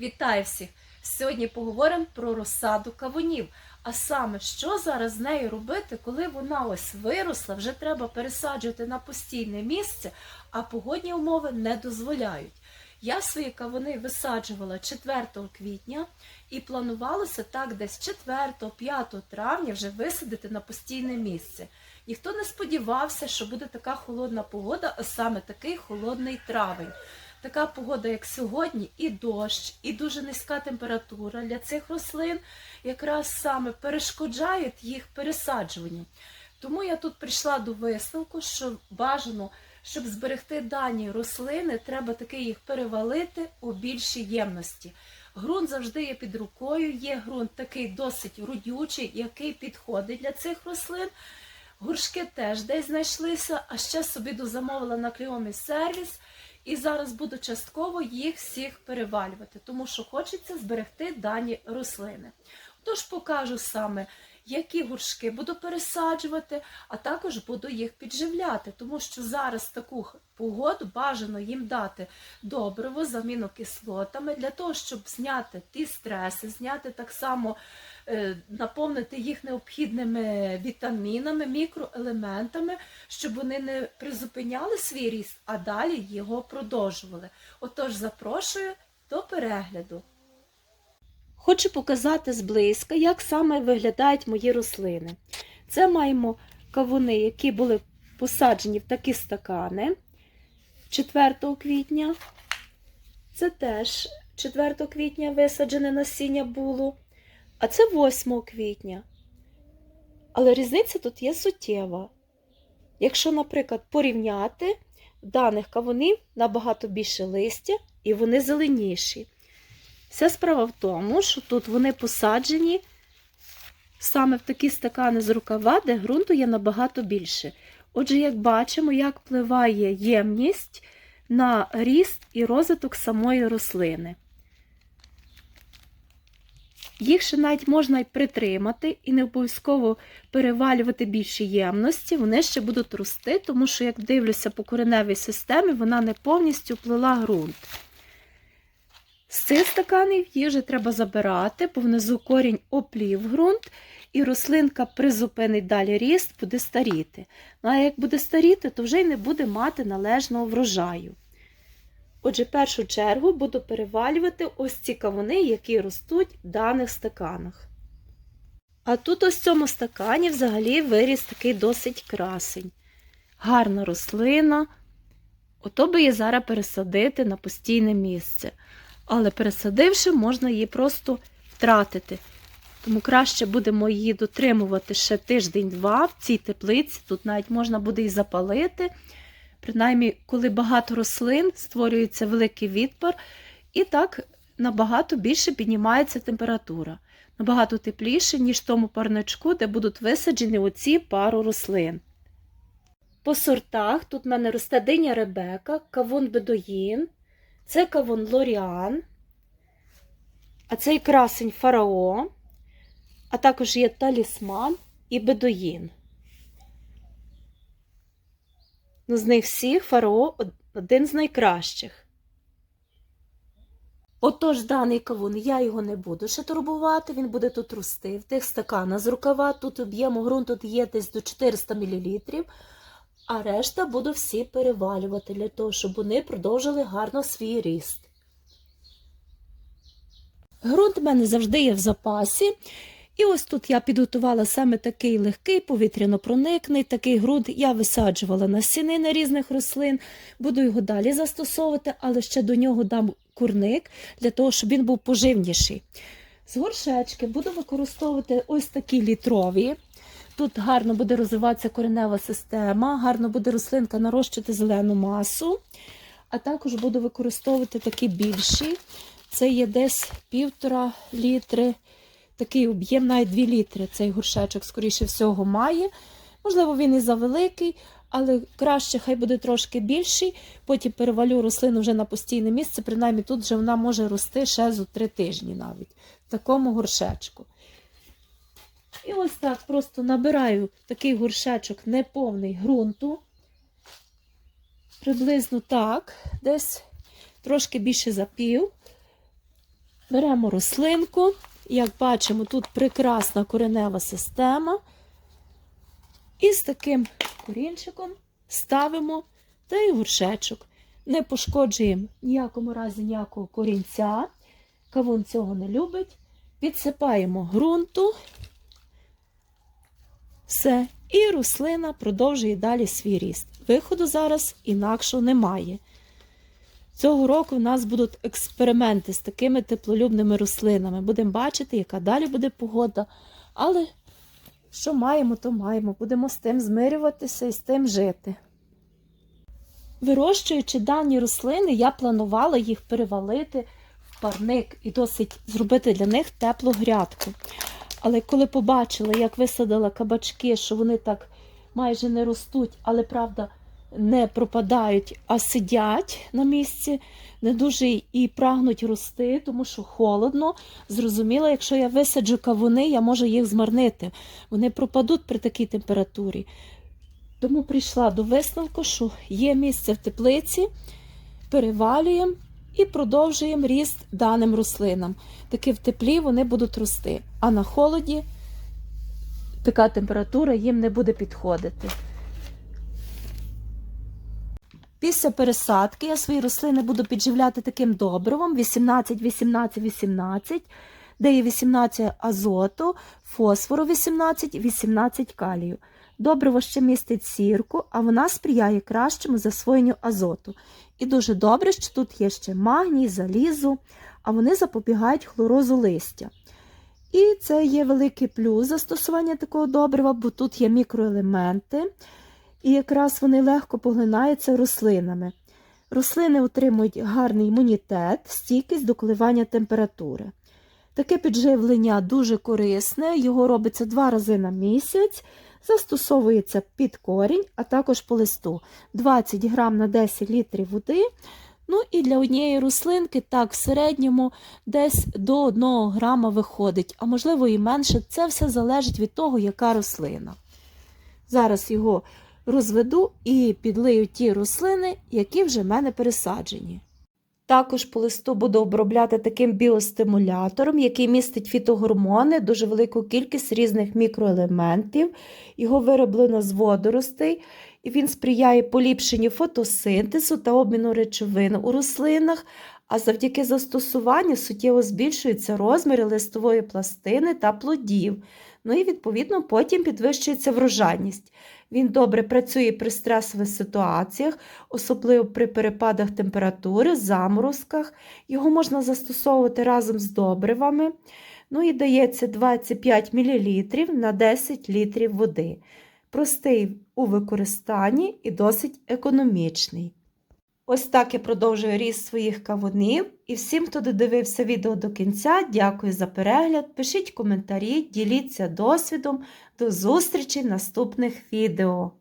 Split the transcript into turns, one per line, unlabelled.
Вітаю всіх! Сьогодні поговоримо про розсаду кавунів. А саме, що зараз з нею робити, коли вона ось виросла, вже треба пересаджувати на постійне місце, а погодні умови не дозволяють. Я свої кавуни висаджувала 4 квітня і планувалося так десь 4-5 травня вже висадити на постійне місце. Ніхто не сподівався, що буде така холодна погода, а саме такий холодний травень. Така погода, як сьогодні, і дощ, і дуже низька температура для цих рослин якраз саме перешкоджають їх пересаджуванню. Тому я тут прийшла до висновку, що бажано, щоб зберегти дані рослини, треба таки їх перевалити у більшій ємності. Грунт завжди є під рукою, є ґрунт такий досить родючий, який підходить для цих рослин. Горшки теж десь знайшлися, а ще собі дозамовила на кліомі сервіс. І зараз буду частково їх всіх перевалювати, тому що хочеться зберегти дані рослини. Тож покажу саме, які горшки буду пересаджувати, а також буду їх підживляти, тому що зараз таку погоду бажано їм дати добриво з амінокислотами для того, щоб зняти ті стреси, зняти так само, е, наповнити їх необхідними вітамінами, мікроелементами, щоб вони не призупиняли свій ріст, а далі його продовжували. Отож, запрошую до перегляду. Хочу показати зблизька, як саме виглядають мої рослини. Це маємо кавуни, які були посаджені в такі стакани 4 квітня. Це теж 4 квітня висаджене насіння було. А це 8 квітня. Але різниця тут є суттєва. Якщо, наприклад, порівняти даних кавунів набагато більше листя і вони зеленіші. Вся справа в тому, що тут вони посаджені саме в такі стакани з рукава, де ґрунту є набагато більше. Отже, як бачимо, як впливає ємність на ріст і розвиток самої рослини. Їх ще навіть можна й притримати і не обов'язково перевалювати більші ємності, вони ще будуть рости, тому що, як дивлюся по кореневій системі, вона не повністю плила ґрунт. З цих стаканів вже треба забирати, бо внизу корінь оплів ґрунт, і рослинка призупинить далі ріст, буде старіти. Ну а як буде старіти, то вже й не буде мати належного врожаю. Отже, в першу чергу буду перевалювати ось ці кавуни, які ростуть в даних стаканах. А тут ось в цьому стакані взагалі виріс такий досить красень. Гарна рослина. Ото би її зараз пересадити на постійне місце. Але пересадивши, можна її просто втратити. Тому краще будемо її дотримувати ще тиждень-два в цій теплиці. Тут навіть можна буде і запалити. Принаймні, коли багато рослин, створюється великий відпар, і так набагато більше піднімається температура. Набагато тепліше, ніж в тому парничку, де будуть висаджені оці пару рослин. По сортах тут в мене росте диня Ребека, кавун Бедоїн, це кавун Лоріан, а цей красень Фарао, а також є талісман і бедоїн. Ну, з них всіх фарао один з найкращих. Отож, даний кавун, я його не буду ще турбувати, він буде тут рости в тих стаканах з рукава. Тут об'єму ґрунту є десь до 400 мл, а решта буду всі перевалювати для того, щоб вони продовжили гарно свій ріст. Грунт в мене завжди є в запасі. І ось тут я підготувала саме такий легкий повітряно-проникний, такий ґрунт я висаджувала насінини різних рослин, буду його далі застосовувати, але ще до нього дам курник для того, щоб він був поживніший. З горшечки буду використовувати ось такі літрові. Тут гарно буде розвиватися коренева система, гарно буде рослинка нарощувати зелену масу, а також буду використовувати такі більші. Це є десь півтора літри. Такий об'єм, навіть 2 літри цей горшечок, скоріше всього, має. Можливо, він і завеликий, але краще, хай буде трошки більший. Потім перевалю рослину вже на постійне місце, принаймні тут вже вона може рости ще зо 3 тижні навіть в такому горшечку. І ось так просто набираю такий горшечок неповний ґрунту. Приблизно так, десь трошки більше за пів. Беремо рослинку. Як бачимо, тут прекрасна коренева система. І з таким корінчиком ставимо та й горшечок. Не пошкоджуємо ніякому разі ніякого корінця. Кавун цього не любить. Підсипаємо ґрунту. Все. І рослина продовжує далі свій ріст. Виходу зараз інакшого немає. Цього року в нас будуть експерименти з такими теплолюбними рослинами. Будемо бачити, яка далі буде погода. Але що маємо, то маємо. Будемо з тим змирюватися і з тим жити. Вирощуючи дані рослини, я планувала їх перевалити в парник і досить зробити для них теплу грядку. Але коли побачила, як висадила кабачки, що вони так майже не ростуть, але правда не пропадають, а сидять на місці, не дуже і прагнуть рости, тому що холодно. Зрозуміла, якщо я висаджу кавуни, я можу їх змарнити. Вони пропадуть при такій температурі. Тому прийшла до висновку, що є місце в теплиці, перевалюємо і продовжуємо ріст даним рослинам. Таки в теплі вони будуть рости, а на холоді така температура їм не буде підходити. Після пересадки я свої рослини буду підживляти таким добривом 18, 18, 18, де є 18 азоту, фосфору 18, 18 калію. Добриво ще містить сірку, а вона сприяє кращому засвоєнню азоту. І дуже добре, що тут є ще магній, залізу, а вони запобігають хлорозу листя. І це є великий плюс застосування такого добрива, бо тут є мікроелементи, і якраз вони легко поглинаються рослинами. Рослини отримують гарний імунітет, стійкість до коливання температури. Таке підживлення дуже корисне, його робиться два рази на місяць. Застосовується під корінь, а також по листу 20 грам на 10 літрів води. Ну і для однієї рослинки так в середньому десь до 1 грама виходить, а можливо і менше. Це все залежить від того, яка рослина. Зараз його розведу і підлию ті рослини, які вже в мене пересаджені. Також по листу буду обробляти таким біостимулятором, який містить фітогормони, дуже велику кількість різних мікроелементів. Його вироблено з водоростей, і він сприяє поліпшенню фотосинтезу та обміну речовин у рослинах, а завдяки застосуванню суттєво збільшуються розміри листової пластини та плодів. Ну і, відповідно, потім підвищується врожайність. Він добре працює при стресових ситуаціях, особливо при перепадах температури, заморозках. Його можна застосовувати разом з добривами. Ну і дається 25 мл на 10 літрів води. Простий у використанні і досить економічний. Ось так я продовжую ріст своїх кавунів. І всім, хто додивився відео до кінця, дякую за перегляд. Пишіть коментарі, діліться досвідом. До зустрічі в наступних відео!